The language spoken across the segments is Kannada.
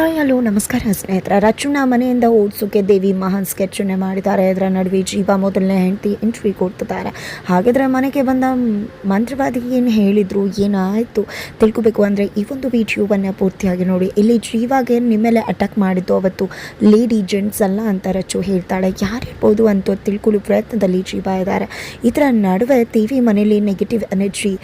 ಹಾಯ್, ಹಲೋ, ನಮಸ್ಕಾರ ಸ್ನೇಹಿತರೆ. ರಚುನ ಮನೆಯಿಂದ ಓಡಿಸೋಕೆ ದೇವಿ ಮಹಾನ್ ಸ್ಕೆಚ್ಚನ್ನೇ ಮಾಡಿದ್ದಾರೆ. ಇದರ ನಡುವೆ ಜೀವ ಮೊದಲನೇ ಹೆಂಡತಿ ಇಂಟ್ರಿ ಕೊಡ್ತಿದ್ದಾರೆ. ಹಾಗಿದ್ರೆ ಮನೆಗೆ ಬಂದ ಮಂತ್ರವಾದಿ ಏನು ಹೇಳಿದರು, ಏನಾಯಿತು? ತಿಳ್ಕೊಬೇಕು ಅಂದರೆ ಈ ಒಂದು ವಿಡಿಯೋವನ್ನು ಪೂರ್ತಿಯಾಗಿ ನೋಡಿ. ಇಲ್ಲಿ ಜೀವಾಗೆ ನಿಮ್ಮ ಮೇಲೆ ಅಟ್ಯಾಕ್ ಮಾಡಿದ್ದು ಅವತ್ತು ಲೇಡಿ ಜೆಂಟ್ಸ್ ಅಲ್ಲ ಅಂತ ರಚು ಹೇಳ್ತಾಳೆ. ಯಾರಿರ್ಬೋದು ಅಂತ ತಿಳ್ಕೊಳ್ಳೋ ಪ್ರಯತ್ನದಲ್ಲಿ ಜೀವ ಇದ್ದಾರೆ. ಇದರ ನಡುವೆ ದೇವಿ ಮನೆಯಲ್ಲಿ ನೆಗೆಟಿವ್ ಎನರ್ಜಿ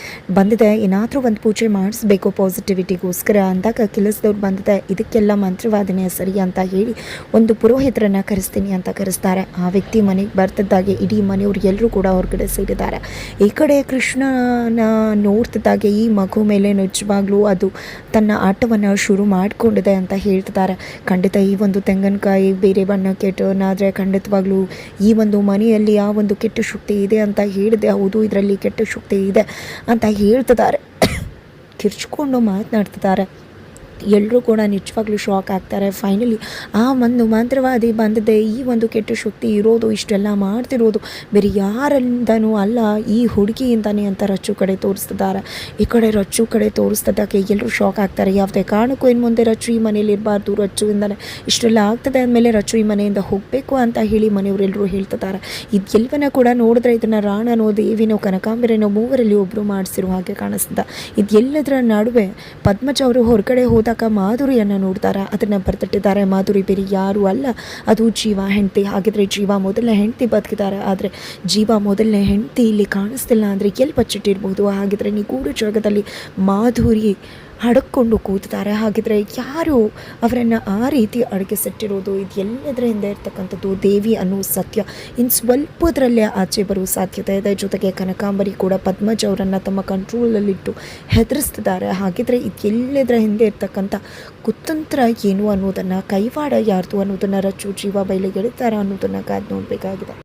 ಬಂದಿದೆ. ಏನಾದರೂ ಒಂದು ಪೂಜೆ ಮಾಡಿಸ್ಬೇಕು ಪಾಸಿಟಿವಿಟಿಗೋಸ್ಕರ ಅಂದಾಗ ಕೆಲಸದವ್ರು ಬಂದಿದೆ. ಇದಕ್ಕೆಲ್ಲ ಮಂತ್ರವಾದನೆ ಸರಿ ಅಂತ ಹೇಳಿ ಒಂದು ಪುರೋಹಿತರನ್ನ ಕರೆಸ್ತೀನಿ ಅಂತ ಕರೆಸ್ತಾರೆ. ಆ ವ್ಯಕ್ತಿ ಮನೆಗೆ ಬರ್ತಿದ್ದಾಗೆ ಇಡೀ ಮನೆಯವ್ರು ಎಲ್ಲರೂ ಕೂಡ ಹೊರಗಡೆ ಸೇರಿದ್ದಾರೆ. ಈ ಕಡೆ ಕೃಷ್ಣನ ನೋಡ್ತಿದ್ದಾಗೆ ಈ ಮಗು ಮೇಲೆ ನಿಜವಾಗ್ಲೂ ಅದು ತನ್ನ ಆಟವನ್ನು ಶುರು ಮಾಡಿಕೊಂಡಿದೆ ಅಂತ ಹೇಳ್ತಿದ್ದಾರೆ. ಖಂಡಿತ ಈ ಒಂದು ತೆಂಗಿನಕಾಯಿ, ಬೇರೆ ಬಣ್ಣ ಕೆಟ್ಟನಾದರೆ ಖಂಡಿತವಾಗ್ಲೂ ಈ ಒಂದು ಮನೆಯಲ್ಲಿ ಆ ಒಂದು ಕೆಟ್ಟ ಶಕ್ತಿ ಇದೆ ಅಂತ ಹೇಳಿದೆ. ಹೌದು, ಇದರಲ್ಲಿ ಕೆಟ್ಟ ಶಕ್ತಿ ಇದೆ ಅಂತ ಹೇಳ್ತಿದ್ದಾರೆ. ಕಿರ್ಚ್ಕೊಂಡು ಮಾತನಾಡ್ತಿದ್ದಾರೆ. ಎಲ್ಲರೂ ಕೂಡ ನಿಜವಾಗ್ಲೂ ಶಾಕ್ ಆಗ್ತಾರೆ. ಫೈನಲಿ ಆ ಒಂದು ಮಂತ್ರವಾದಿ ಬಂದಿದೆ. ಈ ಒಂದು ಕೆಟ್ಟ ಶಕ್ತಿ ಇರೋದು, ಇಷ್ಟೆಲ್ಲ ಮಾಡ್ತಿರೋದು, ಬೇರೆ ಯಾರಿಂದನೂ ಅಲ್ಲ, ಈ ಹುಡುಗಿಯಿಂದನೇ ಅಂತ ರಚ್ಚು ಕಡೆ ತೋರಿಸ್ತಿದ್ದಾರೆ. ಈ ಕಡೆ ರಚ್ಚು ಕಡೆ ತೋರಿಸ್ತಿದ್ದಕ್ಕೆ ಎಲ್ಲರೂ ಶಾಕ್ ಆಗ್ತಾರೆ. ಯಾವುದೇ ಕಾರಣಕ್ಕೂ ಇನ್ನು ಮುಂದೆ ರಚ್ಚು ಈ ಮನೇಲಿ ಇರಬಾರ್ದು ರಚ್ಚುವಿಂದಲೇ ಇಷ್ಟೆಲ್ಲ ಆಗ್ತದೆ ಅಂದಮೇಲೆ ರಚ್ಚು ಈ ಮನೆಯಿಂದ ಹೋಗಬೇಕು ಅಂತ ಹೇಳಿ ಮನೆಯವರೆಲ್ಲರೂ ಹೇಳ್ತಿದ್ದಾರೆ. ಇದೆಲ್ಲವನ್ನ ಕೂಡ ನೋಡಿದ್ರೆ ಇದನ್ನು ರಾಣನೋ, ದೇವಿನೋ, ಕನಕಾಂಬರಿನೋ ಮೂವರಲ್ಲಿ ಒಬ್ಬರು ಮಾಡಿಸಿರೋ ಹಾಗೆ ಕಾಣಿಸ್ತದೆ. ಇದೆಲ್ಲದರ ನಡುವೆ ಪದ್ಮಜ ಅವರು ಹೊರಗಡೆ ಹೋದಾಗ ಮಾಧುರಿಯನ್ನು ನೋಡ್ತಾರೆ. ಅದನ್ನು ಬರೆದಿಟ್ಟಿದ್ದಾರೆ. ಮಾಧುರಿ ಬೇರೆ ಯಾರು ಅಲ್ಲ. ಅದು ಜೀವ ಹೆಂಡತಿ ಹಾಗಿದ್ರೆ ಜೀವ ಮೊದಲನೇ ಹೆಂಡತಿ ಬದುಕಿದ್ದಾರೆ. ಆದರೆ ಜೀವ ಮೊದಲನೇ ಹೆಂಡತಿ ಇಲ್ಲಿ ಕಾಣಿಸ್ತಿಲ್ಲ ಅಂದರೆ ಎಲ್ಲಿ ಬಚ್ಚಿಟ್ಟಿರ್ಬೋದು? ಹಾಗಿದ್ರೆ ನಿಗೂಢ ಜಾಗದಲ್ಲಿ ಮಾಧುರಿ ಹಡಕೊಂಡು ಕೂತಿದ್ದಾರೆ. ಹಾಗಿದ್ರೆ ಯಾರು ಅವರನ್ನು ಆ ರೀತಿ ಅಡಗಿಸಿಟ್ಟಿರೋದು ಇದು ಎಲ್ಲದರ ಹಿಂದೆ ಇರ್ತಕ್ಕಂಥದ್ದು ದೇವಿ ಅನ್ನೋ ಸತ್ಯ. ಇನ್ನು ಸ್ವಲ್ಪದರಲ್ಲೇ ಆಚೆ ಬರುವ ಸಾಧ್ಯತೆ ಇದೆ. ಜೊತೆಗೆ ಕನಕಾಂಬರಿ ಕೂಡ ಪದ್ಮಜ ಅವರನ್ನು ತಮ್ಮ ಕಂಟ್ರೋಲಲ್ಲಿಟ್ಟು ಹೆದರಿಸ್ತಿದ್ದಾರೆ. ಹಾಗಿದ್ರೆ ಇದು ಹಿಂದೆ ಇರ್ತಕ್ಕಂಥ ಕುತಂತ್ರ ಏನು ಅನ್ನೋದನ್ನು, ಕೈವಾಡ ಯಾರ್ದು ಅನ್ನೋದನ್ನು ರಚ್ಚು ಜೀವ ಬಯಲಿಗೆ ಎಳಿತಾರೆ ಅನ್ನೋದನ್ನು ಕಾದು ನೋಡಬೇಕಾಗಿದೆ.